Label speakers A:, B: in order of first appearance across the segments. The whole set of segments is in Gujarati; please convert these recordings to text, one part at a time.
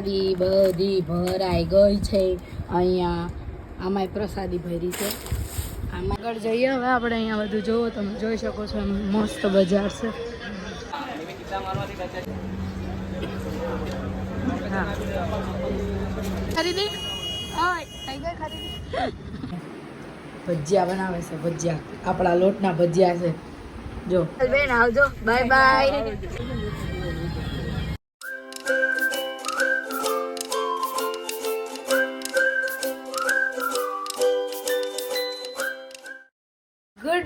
A: પ્રસાદી બધી ભરાઈ ગઈ છે. અહીંયા આમાંય પ્રસાદી ભરી છે. આમાં આગળ જઈએ હવે આપણે અહીંયા બધું જોવો, તમે જોઈ શકો છો એમ મસ્ત બજાર છે. ભજીયા બનાવે છે, ભજીયા. આપણા લોટના ભજીયા છે. જો. બેન, આવજો. Bye bye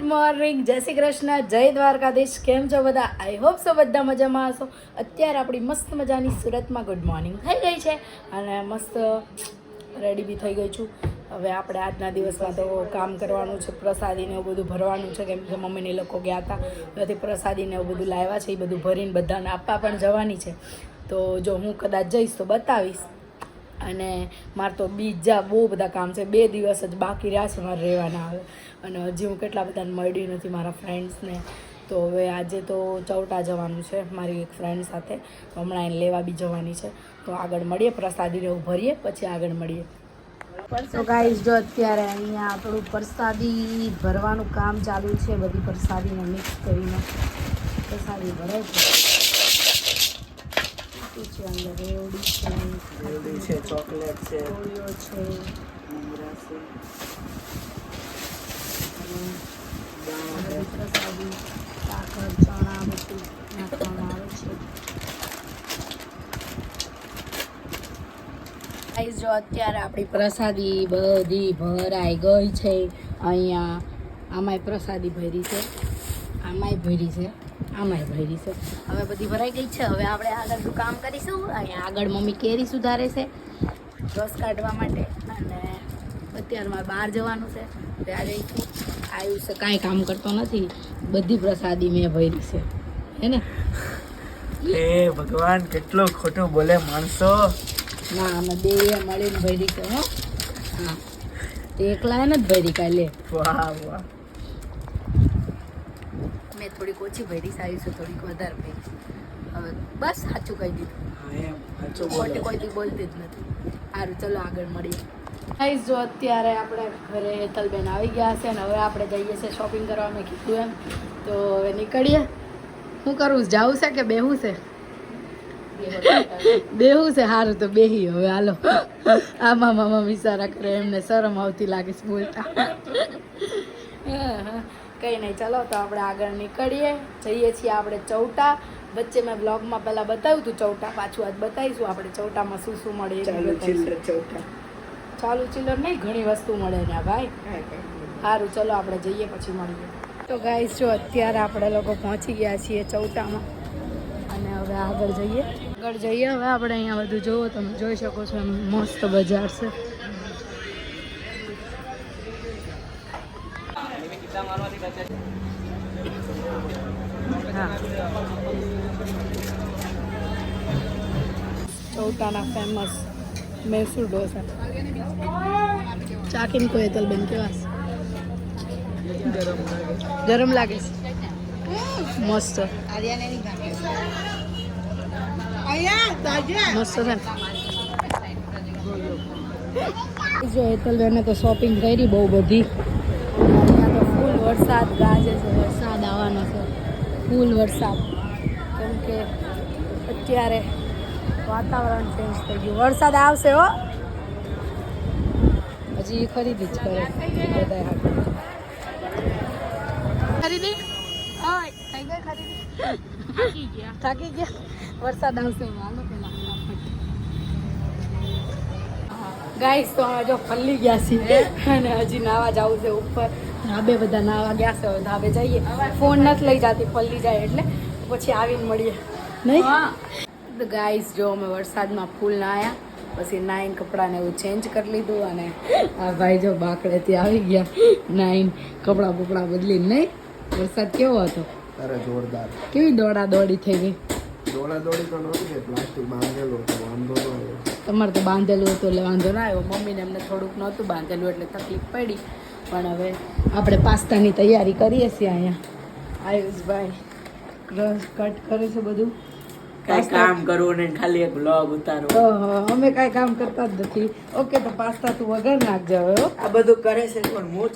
A: morning. જય શ્રી કૃષ્ણ. જય દ્વારકાધીશ. કેમ છો બધા? આઈ હોપ સો બધા મજામાં હશો. અત્યારે આપણી મસ્ત મજાની સુરતમાં ગુડ મોર્નિંગ થઈ ગઈ છે અને મસ્ત રેડી બી થઈ ગઈ છું. હવે આપણે આજના દિવસમાં તો કામ કરવાનું છે, પ્રસાદીને એવું બધું ભરવાનું છે. કેમ કે મમ્મીને લોકો ગયા હતા. ત્યાંથી પ્રસાદીને એવું બધું લાવ્યા છે, એ બધું ભરીને બધાને આપવા પણ જવાની છે. તો જો હું કદાચ જઈશ તો બતાવીશ. અને મારે તો બીજા બહુ બધા કામ છે. બે દિવસ જ બાકી રહ્યા છે મારે રહેવાના આવે અને હજી હું કેટલા બધાને મળી નથી મારા ફ્રેન્ડ્સને તો હવે આજે તો ચૌટા જવાનું છે મારી એક ફ્રેન્ડ સાથે. હમણાં એને લેવા બી જવાની છે. તો આગળ મળીએ, પ્રસાદીને એવું ભરીએ, પછી આગળ મળીએ. તો ગાઈસ જો અત્યારે અહીંયા આપણું પ્રસાદી ભરવાનું કામ ચાલુ છે. બધી પ્રસાદીને મિક્સ કરીને. પ્રસાદી ભરાય છે. શું છે અંદર રેવડી છે
B: રેવડી છે ચોકલેટ છે.
A: કોળીઓ છે.
B: મમરા છે.
A: પ્રસાદી સાકર ચણા બધું નાખવામાં આવે છે. ગાઈસ જો અત્યારે આપણી પ્રસાદી બધી ભરાઈ ગઈ છે. અહીંયા આમાંય પ્રસાદી ભરી છે. આમાંય ભરી છે. આમાંય ભરી છે. હવે બધી ભરાઈ ગઈ છે. હવે આપણે આગળનું કામ કરીશું. અહીંયા આગળ મમ્મી કેરી સુધારે છે. રસ કાઢવા માટે. અને અત્યારે મારે બહાર જવાનું છે. ત્યારે આવ્યું છે. કાંઈ કામ કરતો નથી. બધી પ્રસાદી મેં ભરી છે. હે ને?
B: એ ભગવાન કેટલો ખોટું બોલે માણસો.
A: ના અમે બે મળીને ભરી છે હો. હા. એકલા એને જ ભરી કાલે
B: વાહ વાહ.
A: મેં થોડીક ઓછી ભરી સારી છું થોડીક વધારે ભરી હવે બસ સાચું કહી દીધું.
B: હા
A: ખોટી કોઈ દી બોલતી જ નથી. સારું ચલો આગળ મળીએ. ગાઈસ જો અત્યારે આપણે ઘરે હેતલબેન આવી ગયા છે અને હવે આપણે જઈએ છીએ શોપિંગ કરવા મેં કીધું એમ. તો હવે નીકળીએ. શું કરું જાવું છે કે બેહું છે? બેહું છે સારું તો બેહી હવે હાલો. આમાં મામા વિચારા કરે એમને શરમ આવતી લાગે છે બોલતા. કંઈ નહીં. ચલો તો આપણે આગળ નીકળીએ. જઈએ છીએ આપણે ચૌટા. વચ્ચે મેં બ્લોગમાં પહેલાં બતાવ્યું હતું ચૌટા પાછું. આજ બતાવીશું આપણે ચૌટામાં શું શું મળે
B: ચૌટા.
A: ચાલુ ચિલ્લર નહીં ઘણી વસ્તુ મળે ને ભાઈ. સારું ચલો આપણે જઈએ પછી મળીએ. તો ગાઈસ જો અત્યારે આપણે લોકો પહોંચી ગયા છીએ ચૌટામાં. અને હવે આગળ જઈએ. આગળ જઈએ હવે આપણે અહીંયા બધું જોવો તમે જોઈ શકો છો એમ મસ્ત બજાર છે હા ચૌટાના ફેમસ મૈસૂર ઢોસા. ચાકીને કોઈ બેન કેવા? ગરમ લાગે. છે મસ્ત. મસ્ત છે જો હેતલબેને તો શોપિંગ કરી બહુ બધી. વરસાદ ગાજે છે વરસાદ આવવાનો છે ફૂલ વરસાદ. કેમ કે અત્યારે વાતાવરણ ચેન્જ થઈ ગયું. વરસાદ આવશે હો. હજી ખરીદી જ કરે બધા. ખરીદી? થઈ ગઈ ખરીદી? થાકી ગયા. વરસાદ આવશે હાલો પેલા ગાઈસ તો અમે જો ફલ્લી ગયા છીએ અને હજી નાવા જવું છે ઉપર. ધાબે બધા નાવા ગયા છે હવે ધાબે જઈએ. ફોન નથી લઈ જતી પલ્લી જાય એટલે. પછી આવીને મળીએ. નહીં? તો ગાઈસ જો અમે વરસાદમાં ફૂલ નાયા પછી નાઈન કપડાને એવું ચેન્જ કરી લીધું અને આ ભાઈ જો બાકડેથી આવી ગયા. નાઈન કપડાં બપડા બદલી નહીં. વરસાદ કેવો હતો?
B: અરે જોરદાર.
A: કેવી દોડા દોડી થઈ ગઈ?
B: દોડા દોડી તો નહોતી કે પ્લાસ્ટિક બાંધેલું હતું વાંધો ન આવ્યો.
A: તમારે તો બાંધેલું હતું એટલે વાંધો ના આવ્યો. મમ્મીને એમને થોડુંક નહોતું બાંધેલું એટલે તકલીફ પડી. પણ હવે આપણે પાસ્તાની તૈયારી કરીએ છીએ અહીંયા. આયુષભાઈ રસ કટ કરે છે બધું.
B: કાંઈ કામ કરવું ને ખાલી એક બ્લોગ
A: ઉતારો અમે કાંઈ કામ કરતા જ નથી. ઓકે તો પાસ્તા તું વગર નાખજે હવે હો.
B: આ બધું કરે છે પણ હું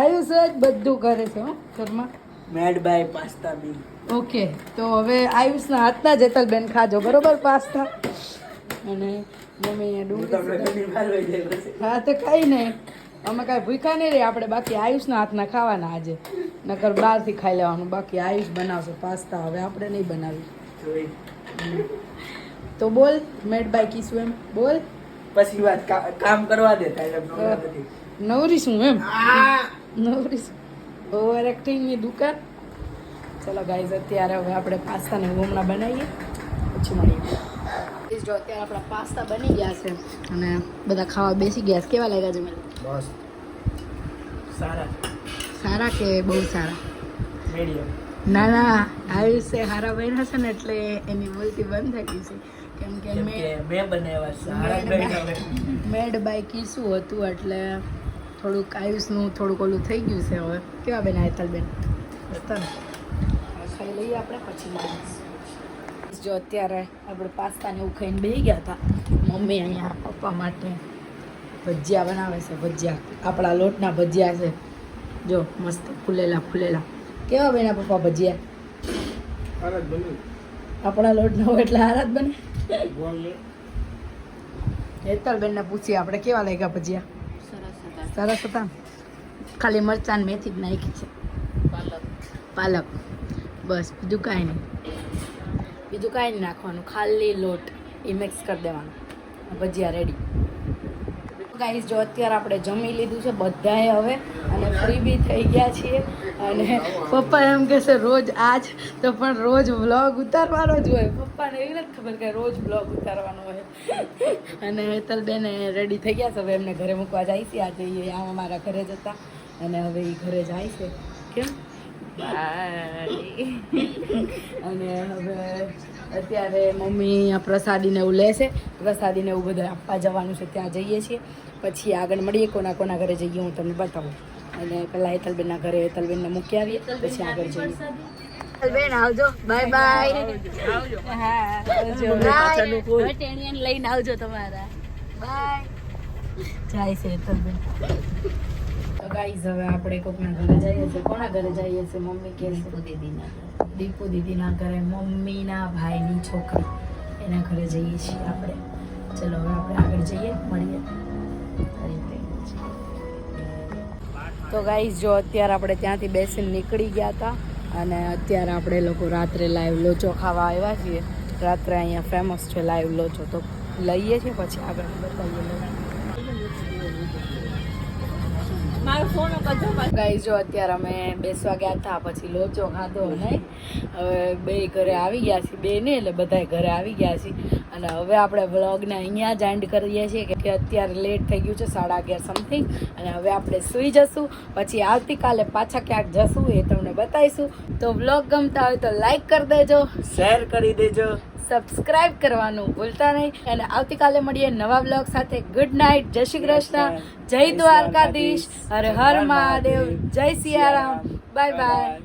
A: આયુષ જ બધું કરે છે હો ઘરમાં.
B: મેડ બાય પાસ્તા બી
A: ઓકે તો હવે આયુષના હાથના જ હેતલબેન ખાજો બરોબર પાસ્તા? અને મમ્મી
B: અહીંયા
A: ડુંગળી. હા તો કઈ નહીં. અમે કાંઈ ભૂખ્યા નહીં રહી આપણે બાકી આયુષના હાથના ખાવાના આજે. નકર બહારથી ખાઈ લેવાનું બાકી આયુષ બનાવશે પાસ્તા હવે આપણે નહીં બનાવી તો બોલ મેડ બાય કીશું એમ બોલ.
B: પછી વાત કામ કરવા દેતા
A: નવરી શું એમ! નવરી શું ઓવર એક્ટિંગની દુકાન. ચલો ગાઈઝ અત્યારે હવે આપણે પાસ્તાને હમણાં બનાવીએ. પછી મળીએ. જો અત્યારે આપણા પાસ્તા બની ગયા છે. અને બધા ખાવા બેસી ગયા છે. કેવા લાગ્યા છે મને
B: સારા.
A: સારા કે બહુ સારા?
B: મીડિયમ.
A: ના ના આયુષે હારા બન્યા છે ને એટલે એની બોલતી બંધ થઈ ગઈ છે. કેમ કે મેં
B: બનાવ્યા સારા
A: મેડ બાય કીસું હતું એટલે થોડુંક આયુષનું થોડુંક ઓલું થઈ ગયું છે હવે. કેવા બેન હેતલબેન મસ્ત ને? હવે ખાઈ લઈએ આપણે પછી મળીશું જો અત્યારે આપણે પાસ્તાને એવું ખાઈને બેસી ગયા હતા. મમ્મી અહીંયા પપ્પા માટે. ભજીયા બનાવે છે ભજીયા. આપણા લોટના ભજીયા છે. જો મસ્ત ફૂલેલા ફૂલેલા. કેવા બેના પપ્પા ભજીયા? આપણા લોટના હોય એટલે હારા જ બને. હેતલબેનને પૂછીએ આપણે કેવા લાગ્યા ભજીયા? સરસ હતા. ખાલી મરચાં ને મેથી જ નાખી છે. પાલક. બસ બીજું કાંઈ નહીં. બીજું કાંઈ નહીં નાખવાનું. ખાલી લોટ. એ મિક્સ કરી દેવાનું. ભજીયા રેડી ગાઈસ જો અત્યારે આપણે જમી લીધું છે બધાએ હવે અને ફ્રી બી થઈ ગયા છીએ. અને પપ્પા એમ કહેશે રોજ આજ તો પણ રોજ વ્લોગ ઉતારવાનો જ હોય. પપ્પાને એવી નથી ખબર કે રોજ વ્લોગ ઉતારવાનો હોય. અને હેતલબેન રેડી થઈ ગયા છે. હવે એમને ઘરે મૂકવા જાય છે. આજે એ આમ અમારા ઘરે જ હતા. અને હવે એ ઘરે જાય છે. કેમ? અને હવે અત્યારે મમ્મી આ પ્રસાદીને એવું લેશે પ્રસાદીને એવું બધું આપવા જવાનું છે ત્યાં જઈએ છીએ. પછી આગળ મળીએ કોના કોના ઘરે જઈએ હું તમને બતાવું. અને પહેલાં હેતલબેનના ઘરે હેતલબેનને મૂકી આવીએ પછી આગળ જઈએ. હેતલબેન આવજો. બાય બાય હા આવજો ટેણીયાને લઈને આવજો તમારા. બાય જાય છે હેતલબેન. ગાઈઝ હવે આપણે કોકના ઘરે જઈએ છીએ. કોના ઘરે જઈએ છીએ? મમ્મી કે દીપુ દીદીના. દીપુ દીદીના ઘરે મમ્મીના ભાઈની છોકરી. એના ઘરે જઈએ છીએ આપણે. ચલો, હવે આપણે આગળ જઈએ, મળીએ. તો ગાઈઝ જો અત્યારે આપણે ત્યાંથી બેસીને નીકળી ગયા હતા અને અત્યારે આપણે લોકો રાત્રે લાઈવ લોચો ખાવા આવ્યા છીએ. રાત્રે અહીંયા ફેમસ છે લાઈવ લોચો. તો લઈએ છીએ પછી આગળ. બતાવીએ. ગાઈઝ જો અત્યારે અમે બેસવા ગયા હતા પછી લોચો ખાધો નહીં. હવે બે ઘરે આવી ગયા છીએ બે ને એટલે બધા ઘરે આવી ગયા છીએ. અને હવે આપણે વ્લોગને અહીંયા જ એન્ડ કરીએ છીએ કે- કે અત્યારે લેટ થઈ ગયું છે સાડા અગિયાર સમથિંગ અને હવે આપણે સૂઈ જશું પછી આવતીકાલે પાછા ક્યાંક જશું એ તમને બતાવીશું. તો વ્લોગ ગમતા હોય તો લાઈક કરી દેજો.
B: શેર કરી દેજો.
A: સબસ્ક્રાઇબ કરવાનું ભૂલતા નહીં. અને આવતીકાલે મળીએ નવા બ્લોગ સાથે. ગુડ નાઇટ જય શ્રી કૃષ્ણ. જય દ્વારકાધીશ. હર હર મહાદેવ. જય સિયારામ. Bye bye